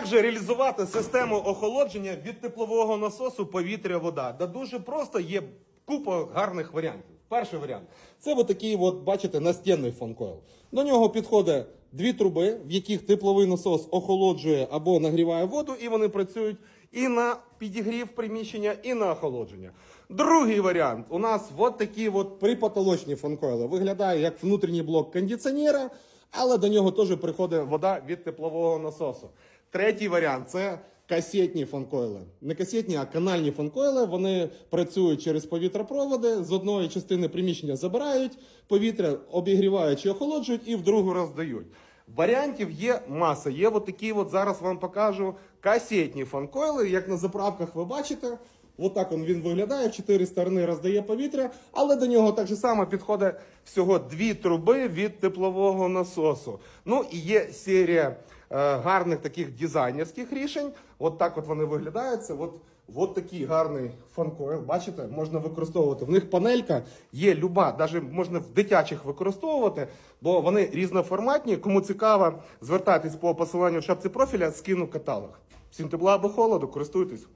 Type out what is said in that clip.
Як же реалізувати систему охолодження від теплового насосу повітря вода? Да дуже просто є купа гарних варіантів. Перший варіант це от такий, от, бачите, настінний фанкойл. До нього підходить дві труби, в яких тепловий насос охолоджує або нагріває воду, і вони працюють і на підігрів приміщення, і на охолодження. Другий варіант у нас от такі от припотолочні фанкойли. Виглядає як внутрішній блок кондиціонера, але до нього теж приходить вода від теплового насосу. Третій варіант це касетні фанкойли. Не касетні, а канальні фанкойли. Вони працюють через повітропроводи. З одної частини приміщення забирають повітря, обігрівають чи охолоджують і в другу роздають. Варіантів є маса. Є от такі, от зараз вам покажу касетні фанкойли. Як на заправках ви бачите, Отак он він виглядає, чотири сторони роздає повітря, але до нього так же само підходить всього дві труби від теплового насосу. Ну і є серія е, гарних таких дизайнерських рішень. От так от вони виглядають. Це от, от такий гарний фанкойл. Бачите, можна використовувати. В них панелька є люба, навіть можна в дитячих використовувати, бо вони різноформатні. Кому цікаво, звертайтесь по посиланню в шапці профіля, скину каталог. Всім тепла або холоду, користуйтесь.